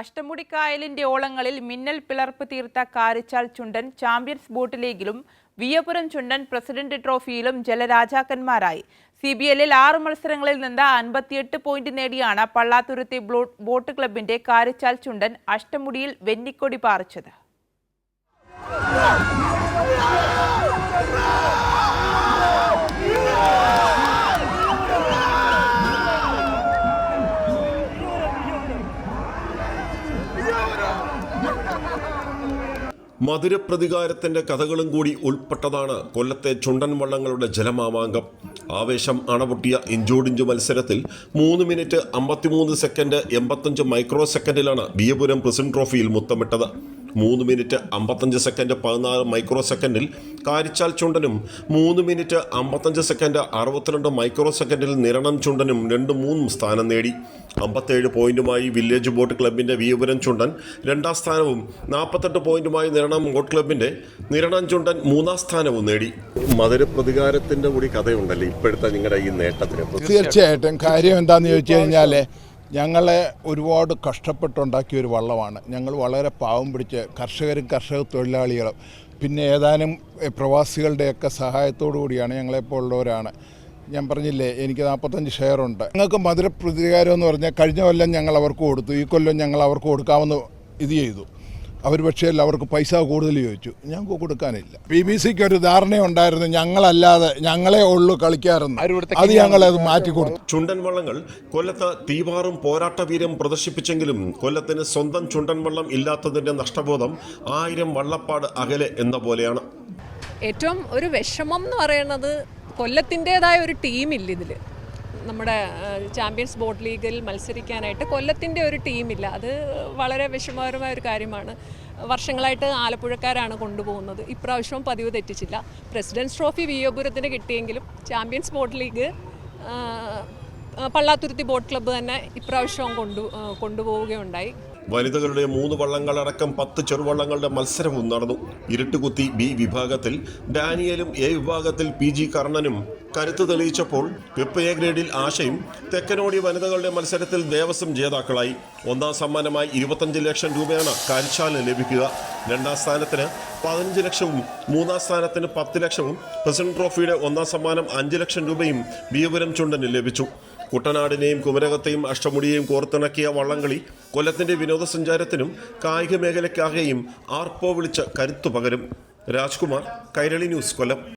അഷ്ടമുടിക്കായലിന്റെ ഓളങ്ങളിൽ മിന്നൽ പിളർപ്പ് തീർത്ത കാരിച്ചാൽ ചുണ്ടൻ ചാമ്പ്യൻസ് ബോട്ട് ലീഗിലും വിയപുരം ചുണ്ടൻ പ്രസിഡന്റ് ട്രോഫിയിലും ജലരാജാക്കന്മാരായി. സി ബി എല്ലിൽ ആറ് മത്സരങ്ങളിൽ നിന്ന് അൻപത്തിയെട്ട് പോയിന്റ് നേടിയാണ് പള്ളാത്തുരുത്തി ബോട്ട് ക്ലബിന്റെ കാരിച്ചാൽ ചുണ്ടൻ അഷ്ടമുടിയിൽ വെന്നിക്കൊടി പാറിച്ചത്. മധുരപ്രതികാരത്തിന്റെ കഥകളും കൂടി ഉൾപ്പെട്ടതാണ് കൊല്ലത്തെ ചുണ്ടൻ വള്ളങ്ങളുടെ ജലമാമാങ്കം. ആവേശം അണപൊട്ടിയ ഇഞ്ചോടിഞ്ചു മത്സരത്തിൽ മൂന്ന് മിനിറ്റ് അമ്പത്തിമൂന്ന് സെക്കൻഡ് എൺപത്തഞ്ച് മൈക്രോ സെക്കൻഡിലാണ് ബിയപുരം പ്രസിഡന്റ് ട്രോഫിയിൽ മുത്തമിട്ടത്. മൂന്ന് മിനിറ്റ് അമ്പത്തഞ്ച് സെക്കൻഡ് പതിനാറ് മൈക്രോ സെക്കൻഡിൽ കാരിച്ചാൽ ചുണ്ടനും മൂന്ന് മിനിറ്റ് അമ്പത്തഞ്ച് സെക്കൻഡ് അറുപത്തിരണ്ട് മൈക്രോ സെക്കൻഡിൽ നിരണം ചുണ്ടനും രണ്ടും മൂന്നും സ്ഥാനം നേടി. അമ്പത്തേഴ് പോയിന്റുമായി വില്ലേജ് ബോട്ട് ക്ലബിന്റെ വിയപുരം ചുണ്ടൻ രണ്ടാം സ്ഥാനവും നാൽപ്പത്തെട്ട് പോയിന്റുമായി നിരണം ബോട്ട് ക്ലബിന്റെ നിരണം ചുണ്ടൻ മൂന്നാം സ്ഥാനവും നേടി. മധുര പ്രതികാരത്തിന്റെ കൂടി കഥയുണ്ടല്ലേ ഇപ്പോഴത്തെ നിങ്ങളുടെ ഈ നേട്ടത്തിന്. തീർച്ചയായിട്ടും. കാര്യം എന്താണെന്ന് ചോദിച്ചു കഴിഞ്ഞാൽ ഞങ്ങളെ ഒരുപാട് കഷ്ടപ്പെട്ടുണ്ടാക്കിയ ഒരു വള്ളമാണ്. ഞങ്ങൾ വളരെ പാവം പിടിച്ച് കർഷകരും കർഷക തൊഴിലാളികളും പിന്നെ ഏതാനും പ്രവാസികളുടെയൊക്കെ സഹായത്തോടു കൂടിയാണ് ഞങ്ങളെപ്പോലുള്ളവരാണ് ഞാൻ പറഞ്ഞില്ലേ എനിക്ക് നാൽപ്പത്തഞ്ച് ഷെയറുണ്ട് ഞങ്ങൾക്ക് മധുര പ്രതികാരം എന്ന് പറഞ്ഞാൽ കഴിഞ്ഞ കൊല്ലം ഞങ്ങൾ അവർക്ക് കൊടുത്തു ഈ കൊല്ലം ഞങ്ങൾ അവർക്ക് കൊടുക്കാമെന്ന് ഇത് ചെയ്തു. അവർ പക്ഷേ അവർക്ക് പൈസ കൂടുതൽ ചോദിച്ചു. ഞങ്ങൾക്ക് കൊടുക്കാനില്ല. പി ബി സിക്ക് ഒരു ധാരണയുണ്ടായിരുന്നു ഞങ്ങളല്ലാതെ ഞങ്ങളെ ഉള്ളു കളിക്കാറുണ്ട് അത് ഞങ്ങളത് മാറ്റി കൊടുത്തു. ചുണ്ടൻ വള്ളങ്ങൾ കൊല്ലത്ത് തീവാറും പോരാട്ടവീര്യം പ്രദർശിപ്പിച്ചെങ്കിലും കൊല്ലത്തിന് സ്വന്തം ചുണ്ടൻ വള്ളം ഇല്ലാത്തതിന്റെ നഷ്ടബോധം ആയിരം വള്ളപ്പാട് അകലെ എന്ന പോലെയാണ്. ഏറ്റവും ഒരു വിഷമം എന്ന് പറയുന്നത് കൊല്ലത്തിന്റെതായ ഒരു ടീമില്ല ഇതിൽ നമ്മുടെ ചാമ്പ്യൻസ് ബോട്ട് ലീഗിൽ മത്സരിക്കാനായിട്ട് കൊല്ലത്തിന്റെ ഒരു ടീമില്ല. അത് വളരെ വിഷമകരമായ ഒരു കാര്യമാണ്. വർഷങ്ങളായിട്ട് ആലപ്പുഴക്കാരാണ് കൊണ്ടുപോകുന്നത്. ഇപ്രാവശ്യവും പതിവ് തെറ്റിച്ചില്ല. പ്രസിഡൻസ് ട്രോഫി വിയോപുരത്തിന് കിട്ടിയെങ്കിലും champions boat league Pallathuruthy boat club തന്നെ ഇപ്രാവശ്യവും കൊണ്ടു കൊണ്ടുപോവുകയുണ്ടായി. വനിതകളുടെ മൂന്ന് വള്ളങ്ങളടക്കം പത്ത് ചെറുവള്ളങ്ങളുടെ മത്സരവും നടന്നു. ഇരുട്ടുകുത്തി ബി വിഭാഗത്തിൽ ഡാനിയലും എ വിഭാഗത്തിൽ പി ജി കർണനും കരുത്ത് തെളിയിച്ചപ്പോൾ വെപ്പ് എ ഗ്രേഡിൽ ആശയും തെക്കനോടി വനിതകളുടെ മത്സരത്തിൽ ദേവസ്വം ജേതാക്കളായി. ഒന്നാം സമ്മാനമായി ഇരുപത്തഞ്ച് ലക്ഷം രൂപയാണ് കരിച്ചാലിന് ലഭിക്കുക. രണ്ടാം സ്ഥാനത്തിന് പതിനഞ്ച് ലക്ഷവും മൂന്നാം സ്ഥാനത്തിന് പത്ത് ലക്ഷവും പ്രസിഡന്റ് ട്രോഫിയുടെ ഒന്നാം സമ്മാനം അഞ്ച് ലക്ഷം രൂപയും ബിയപുരം ചുണ്ടന് ലഭിച്ചു. കുട്ടനാടിനെയും കുമരകത്തെയും അഷ്ടമുടിയെയും കോർത്തിണക്കിയ വള്ളംകളി കൊല്ലത്തിന്റെ വിനോദസഞ്ചാരത്തിനും കായിക മേഖലയ്ക്കാകെയും ആർപ്പോ വിളിച്ച കരുത്തു പകരും രാജ്കുമാർ കൈരളി ന്യൂസ് കൊല്ലം.